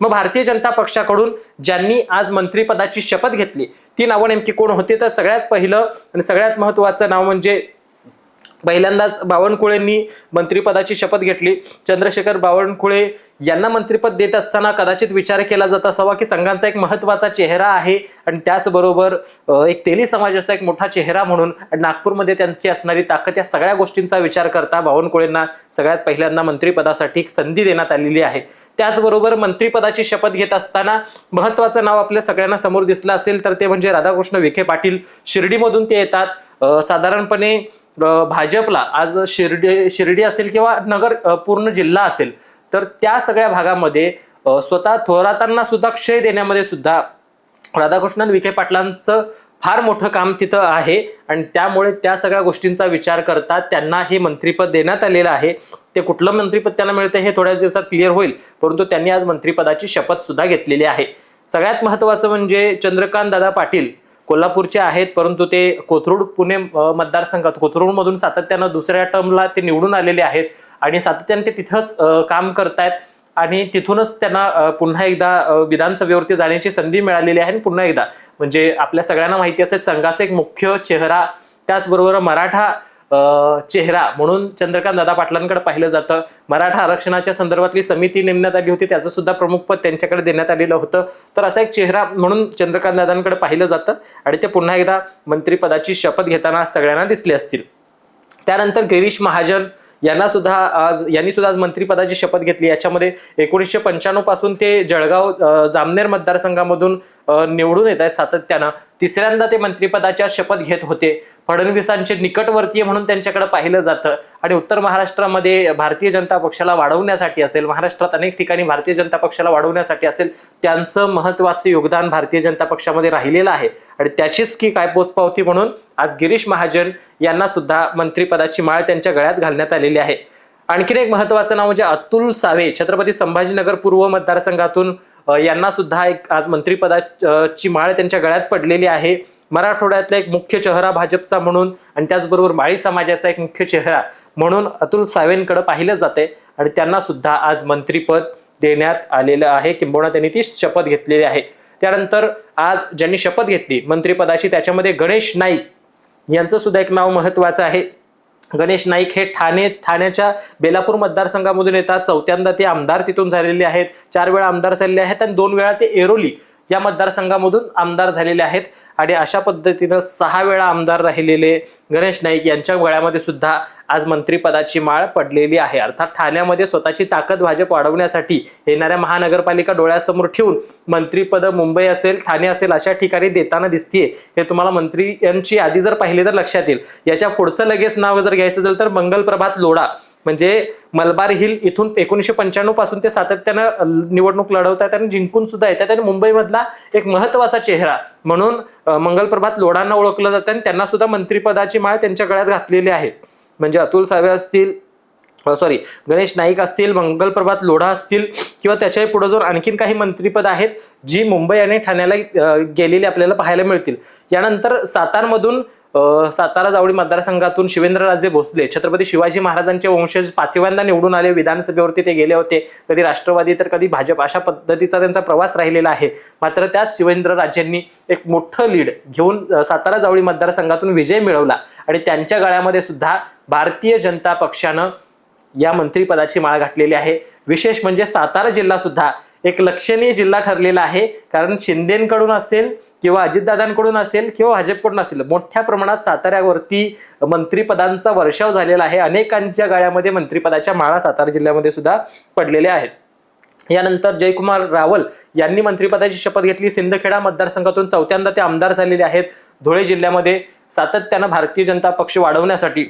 मग भारतीय जनता पक्षाकडून ज्यांनी आज मंत्रिपदाची शपथ घेतली ती नावं नेमकी कोण होती? तर सगळ्यात पहिलं आणि सगळ्यात महत्वाचं नाव म्हणजे पहिल्यांदाच बावनकुळेंनी मंत्रिपदाची शपथ घेतली. चंद्रशेखर बावनकुळे यांना मंत्रिपद देत असताना कदाचित विचार केला जात असावा की संघांचा एक महत्त्वाचा चेहरा आहे आणि त्याचबरोबर एक तेली समाजाचा एक मोठा चेहरा म्हणून आणि नागपूरमध्ये त्यांची असणारी ताकद या सगळ्या गोष्टींचा विचार करता बावनकुळेंना सगळ्यात पहिल्यांदा मंत्रिपदासाठी एक संधी देण्यात आलेली आहे. त्याचबरोबर मंत्रिपदाची शपथ घेत असताना महत्वाचं नाव आपल्या सगळ्यांना समोर दिसलं असेल तर ते म्हणजे राधाकृष्ण विखे पाटील. शिर्डीमधून ते येतात. साधारणपणे भाजपला आज शिर्डी शिर्डी असेल किंवा नगर पूर्ण जिल्हा असेल तर त्या सगळ्या भागामध्ये स्वतः थोरातांना सुद्धा क्षय देण्यामध्ये सुद्धा राधाकृष्णन विखे पाटलांचं फार मोठं काम तिथं आहे आणि त्यामुळे त्या सगळ्या गोष्टींचा विचार करता त्यांना हे मंत्रिपद देण्यात आलेलं आहे. ते कुठलं मंत्रिपद त्यांना मिळतं हे थोड्याच दिवसात क्लिअर होईल परंतु त्यांनी आज मंत्रिपदाची शपथ सुद्धा घेतलेली आहे. सगळ्यात महत्वाचं म्हणजे चंद्रकांत दादा पाटील कोल्हापूरचे आहेत परंतु ते कोथरूड पुणे मतदारसंघात कोथरूडमधून सातत्यानं दुसऱ्या टर्मला ते निवडून आलेले आहेत आणि सातत्याने ते तिथंच काम करतायत. आणि तिथूनच त्यांना पुन्हा एकदा विधानसभेवरती जाण्याची संधी मिळालेली आहे आणि पुन्हा एकदा म्हणजे आपल्या सगळ्यांना माहिती असेल संघाचा एक मुख्य चेहरा त्याचबरोबर मराठा चेहरा म्हणून चंद्रकांत दादा पाटलांकडे पाहिलं जातं. मराठा आरक्षणाच्या संदर्भातली समिती नेमण्यात आली होती त्याचं सुद्धा प्रमुख पद त्यांच्याकडे देण्यात आलेलं होतं. तर असा एक चेहरा म्हणून चंद्रकांत दादांकडे पाहिलं जातं आणि ते पुन्हा एकदा मंत्रिपदाची शपथ घेताना सगळ्यांना दिसले असतील. त्यानंतर गिरीश महाजन यांना सुद्धा आज यांनी सुद्धा आज मंत्रिपदाची शपथ घेतली. याच्यामध्ये एकोणीसशे पंच्याण्णवपासून ते जळगाव जामनेर मतदारसंघामधून निवडून येत आहेत सातत्यानं. तिसऱ्यांदा ते मंत्रिपदाच्या शपथ घेत होते. फडणवीसांचे निकटवर्तीय म्हणून त्यांच्याकडे पाहिलं जातं. आणि उत्तर महाराष्ट्रामध्ये भारतीय जनता पक्षाला वाढवण्यासाठी असेल महाराष्ट्रात अनेक ठिकाणी भारतीय जनता पक्षाला वाढवण्यासाठी असेल त्यांचं महत्वाचं योगदान भारतीय जनता पक्षामध्ये राहिलेलं आहे. आणि त्याचीच की काय पोचपावती म्हणून आज गिरीश महाजन यांना सुद्धा मंत्रिपदाची माळ त्यांच्या गळ्यात घालण्यात आलेली आहे. आणखीन एक महत्वाचं नाव म्हणजे अतुल सावे छत्रपती संभाजीनगर पूर्व मतदारसंघातून यांना सुद्धा एक आज मंत्रिपदाची माळ त्यांच्या गळ्यात पडलेली आहे. मराठवाड्यातला एक मुख्य चेहरा भाजपचा म्हणून आणि त्याचबरोबर माळी समाजाचा एक मुख्य चेहरा म्हणून अतुल सावेंकडे पाहिलं जाते आणि त्यांना सुद्धा आज मंत्रिपद देण्यात आलेलं आहे. किंबहुना त्यांनी ती शपथ घेतलेली आहे. त्यानंतर आज ज्यांनी शपथ घेतली मंत्रिपदाची त्याच्यामध्ये गणेश नाईक यांचं सुद्धा एक नाव महत्वाचं आहे. गणेश नाईक हे ठाणे ठाण्याच्या बेलापूर मतदारसंघामधून येतात. चौथ्यांदा ते आमदार तिथून झालेले आहेत. चार वेळा आमदार झालेले आहेत आणि दोन वेळा ते एरोली या मतदारसंघामधून आमदार झालेले आहेत. आणि अशा पद्धतीनं सहा वेळा आमदार राहिलेले गणेश नाईक यांच्या गळ्यामध्ये सुद्धा आज मंत्रिपदाची माळ पडलेली आहे. अर्थात ठाण्यामध्ये स्वतःची ताकद भाजप वाढवण्यासाठी येणाऱ्या महानगरपालिका डोळ्यासमोर ठेवून मंत्रीपद मुंबई असेल ठाणे असेल अशा ठिकाणी देताना दिसतीये हे तुम्हाला मंत्री यांची यादी जर पाहिली तर लक्षात येईल. याच्या पुढचं लगेच नाव जर घ्यायचं असेल तर मंगल प्रभात लोढा. म्हणजे मलबार हिल इथून एकोणीसशे पंच्याण्णवपासून ते सातत्यानं निवडणूक लढवतात आणि जिंकून सुद्धा येतात आणि मुंबईमधला एक महत्त्वाचा चेहरा. म्हणून मंगल प्रभात लोढांना ओळखलं जातं आणि त्यांना सुद्धा मंत्रिपदाची माळ त्यांच्या गळ्यात घातलेली आहे. म्हणजे अतुल सावे असतील सॉरी गणेश नाईक असतील मंगल प्रभात लोढा असतील किंवा त्याच्याही पुढे जाऊन आणखीन काही मंत्रिपद आहेत जी मुंबई आणि ठाण्याला गेलेली आपल्याला पाहायला मिळतील. यानंतर सातारमधून सातारा जावळी मतदारसंघातून शिवेंद्रराजे भोसले छत्रपती शिवाजी महाराजांचे वंशज पाचव्यांदा निवडून आले विधानसभेवरती ते गेले होते. कधी राष्ट्रवादी तर कधी भाजप अशा पद्धतीचा त्यांचा प्रवास राहिलेला आहे. मात्र त्याच शिवेंद्रराजेंनी एक मोठं लीड घेऊन सातारा जावळी मतदारसंघातून विजय मिळवला. आणि त्यांच्या गळ्यामध्ये सुद्धा भारतीय जनता पक्षानं या मंत्रिपदाची माळ घातलेली आहे. विशेष म्हणजे सातारा जिल्हा सुद्धा एक लक्षणीय जिल्हा ठरलेला आहे. कारण शिंदेकडून असेल किंवा अजितदादांकडून असेल किंवा भाजपकडून असेल मोठ्या प्रमाणात साताऱ्यावरती मंत्रिपदांचा वर्षाव झालेला आहे. अनेकांच्या गाळ्यामध्ये मंत्रिपदाच्या माळा सातारा जिल्ह्यामध्ये सुद्धा पडलेल्या आहेत. यानंतर जयकुमार रावल यांनी मंत्रिपदाची शपथ घेतली. सिंदखेडा मतदारसंघातून चौथ्यांदा ते आमदार झालेले आहेत. धुळे जिल्ह्यामध्ये सातत्यानं भारतीय जनता पक्ष वाढवण्यासाठी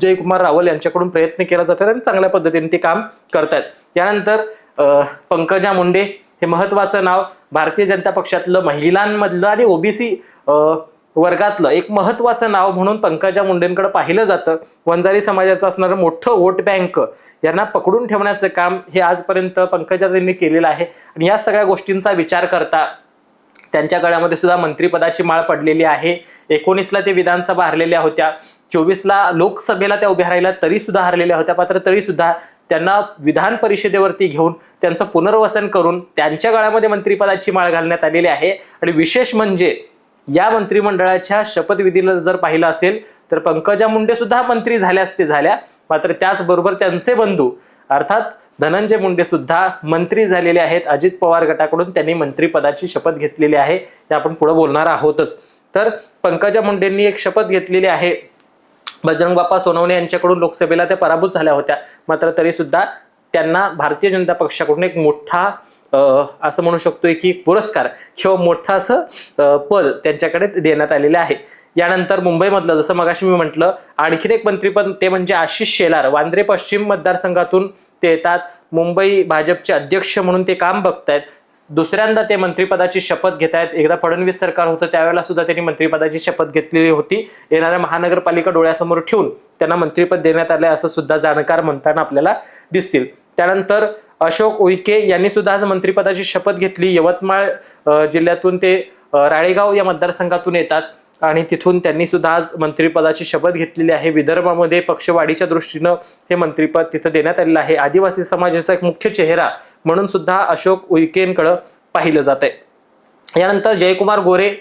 जयकुमार रावल यांच्याकडून प्रयत्न केला जातात आणि चांगल्या पद्धतीने ते काम करतात त्यानंतर पंकजा मुंडे हे महत्वाचं नाव भारतीय जनता पक्षातलं महिलांमधलं आणि ओबीसी वर्गातलं एक महत्वाचं नाव म्हणून पंकजा मुंडेंकडे पाहिलं जातं. वंजारी समाजाचं असणारं मोठं वोट बँक यांना पकडून ठेवण्याचं काम हे आजपर्यंत पंकजाताईंनी केलेलं आहे. आणि या सगळ्या गोष्टींचा विचार करता त्यांच्या गळ्यामध्ये सुद्धा मंत्रिपदाची माळ पडलेली आहे. एकोणीसला ते विधानसभा हरलेल्या होत्या. चोवीसला लोकसभेला त्या उभ्या राहिल्या तरी सुद्धा हरलेल्या होत्या. मात्र तरी सुद्धा त्यांना विधान परिषदेवरती घेऊन त्यांचं पुनर्वसन करून त्यांच्या गळ्यामध्ये मंत्रिपदाची माळ घालण्यात आलेली आहे. आणि विशेष म्हणजे या मंत्रिमंडळाच्या शपथविधीला जर पाहिलं असेल तर पंकजा मुंडे सुद्धा मंत्री झाल्या असते झाल्या मात्र त्याचबरोबर त्यांचे बंधू अर्थात धनंजय मुंडे सुद्धा मंत्री झालेले आहेत. अजित पवार गटाकडून त्यांनी मंत्रीपदाची शपथ घेतलेली आहे. ते आपण पुढे बोलणार आहोतच. तर पंकजा मुंडेंनी एक शपथ घेतलेली आहे. बजरंग बाप्पा सोनवणे यांच्याकडून लोकसभेला त्या पराभूत झाल्या होत्या. मात्र तरी सुद्धा त्यांना भारतीय जनता पक्षाकडून एक मोठा असं म्हणू शकतोय की पुरस्कार किंवा मोठं असं पद त्यांच्याकडे देण्यात आलेले आहे. यानंतर मुंबईमधलं जसं मगाशी मी म्हटलं आणखीन एक मंत्रीपद ते म्हणजे आशिष शेलार. वांद्रे पश्चिम मतदारसंघातून ते येतात. मुंबई भाजपचे अध्यक्ष म्हणून ते काम बघतायत. दुसऱ्यांदा ते मंत्रिपदाची शपथ घेत आहेत एकदा फडणवीस सरकार होतं त्यावेळेला सुद्धा त्यांनी मंत्रिपदाची शपथ घेतलेली होती. येणाऱ्या महानगरपालिका डोळ्यासमोर ठेवून त्यांना मंत्रिपद देण्यात आलंय असं सुद्धा जाणकार म्हणताना आपल्याला दिसतील. त्यानंतर अशोक उईके यांनी सुद्धा आज मंत्रिपदाची शपथ घेतली. यवतमाळ जिल्ह्यातून ते राळेगाव या मतदारसंघातून येतात. आणि तिथून त्यांनी सुद्धा आज मंत्रिपदाची शपथ घेतलेली आहे. विदर्भामध्ये पक्षवाढीच्या दृष्टीनं हे मंत्रिपद तिथं देण्यात आलेलं आहे. आदिवासी समाजाचा एक मुख्य चेहरा म्हणून सुद्धा अशोक उईकेंकडं पाहिलं जात आहे यानंतर जयकुमार गोरे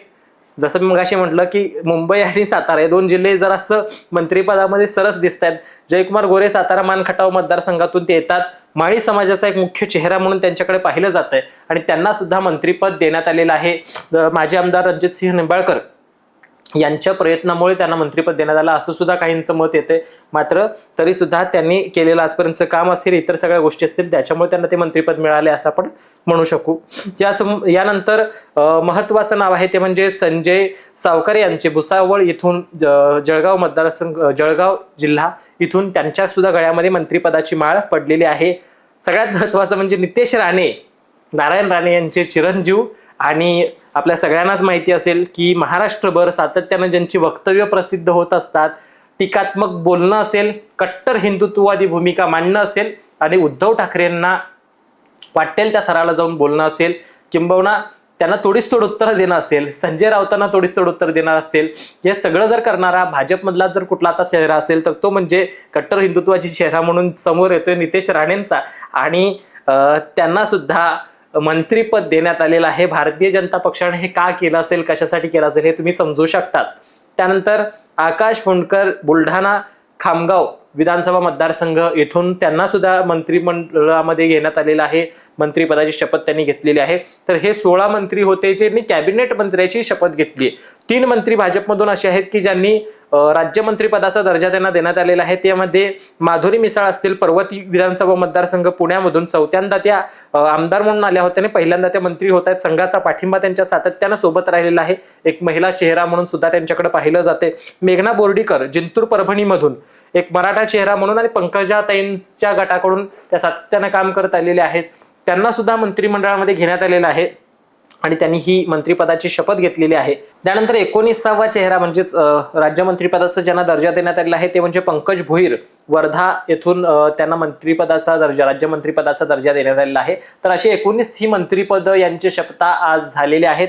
जसं मी मगाशी म्हटलं की मुंबई आणि सातारा हे दोन जिल्हे जरा असं मंत्रिपदामध्ये सरस दिसत आहेत जयकुमार गोरे सातारा मानखटाव मतदारसंघातून ते येतात. माळी समाजाचा एक मुख्य चेहरा म्हणून त्यांच्याकडे पाहिलं जात आहे आणि त्यांना सुद्धा मंत्रिपद देण्यात आलेलं आहे. माजी आमदार रणजितसिंह निंबाळकर. यांच्या प्रयत्नामुळे त्यांना मंत्रिपद देण्यात आलं. असं सुद्धा काहींचं मत येते मात्र तरी सुद्धा त्यांनी केलेलं आजपर्यंतचं काम असेल इतर सगळ्या गोष्टी असतील त्याच्यामुळे त्यांना ते मंत्रिपद मिळाले असं आपण म्हणू शकू. या सम- यानंतर महत्वाचं नाव आहे ते म्हणजे संजय सावकर यांचे. भुसावळ इथून ज- जळगाव मतदारसंघ जळगाव जिल्हा इथून त्यांच्या सुद्धा गळ्यामध्ये मंत्रिपदाची माळ पडलेली आहे. सगळ्यात महत्वाचं म्हणजे नितेश राणे नारायण राणे यांचे चिरंजीव आणि आपल्या सगळ्यांनाच माहिती असेल की महाराष्ट्रभर सातत्यानं ज्यांची वक्तव्य प्रसिद्ध होत असतात टीकात्मक बोलणं असेल कट्टर हिंदुत्ववादी भूमिका मांडणं असेल आणि उद्धव ठाकरेंना वाटेल त्या थराला जाऊन बोलणं असेल किंबहुना त्यांना तोडीस तोड उत्तर देणं असेल संजय राऊतांना तोडीस तोड उत्तर देणार असेल हे सगळं जर करणारा भाजपमधला जर कुठला आता चेहरा असेल तर तो म्हणजे कट्टर हिंदुत्वाची चेहरा म्हणून समोर येतोय नितेश राणेंचा आणि त्यांना सुद्धा मंत्रीपद देण्यात आलेलं आहे. भारतीय जनता पक्षाने हे का केलं असेल? कशासाठी केलं असेल? हे तुम्ही समजू शकताच. त्यानंतर आकाश फुंडकर बुलढाणा खामगाव विधानसभा मतदारसंघ येथून त्यांना सुद्धा मंत्रिमंडळामध्ये घेण्यात आलेलं आहे. मंत्रिपदाची शपथ त्यांनी घेतलेली आहे. तर हे सोळा मंत्री होते ज्यांनी कॅबिनेट मंत्र्याची शपथ घेतली तीन मंत्री भाजपमधून असे आहेत की ज्यांनी राज्यमंत्रीपदाचा दर्जा त्यांना देण्यात आलेला आहे. त्यामध्ये माधुरी मिसाळ असतील पर्वती विधानसभा मतदारसंघ पुण्यामधून चौथ्यांदा त्या आमदार म्हणून आल्या होत्या आणि पहिल्यांदा त्या मंत्री होत आहेत. संघाचा पाठिंबा त्यांच्या सातत्यानं सोबत राहिलेला आहे. एक महिला चेहरा म्हणून सुद्धा त्यांच्याकडे पाहिलं जाते. मेघना बोर्डीकर जिंतूर परभणीमधून एक मराठा चेहरा म्हणून आणि पंकजाताईंच्या गटाकडून त्या सातत्यानं काम करत आलेले आहेत. त्यांना सुद्धा मंत्रिमंडळामध्ये घेण्यात आलेलं आहे. आणि त्यांनी ही मंत्रिपदाची शपथ घेतलेली आहे. त्यानंतर एकोणीसावा चेहरा म्हणजेच राज्यमंत्रीपदाचा ज्यांना दर्जा देण्यात आलेला आहे ते म्हणजे पंकज भोईर. वर्धा येथून त्यांना मंत्रिपदाचा दर्जा राज्यमंत्रीपदाचा दर्जा देण्यात आलेला आहे. तर अशी एकोणीस ही मंत्रिपद यांची शपथा आज झालेली आहेत.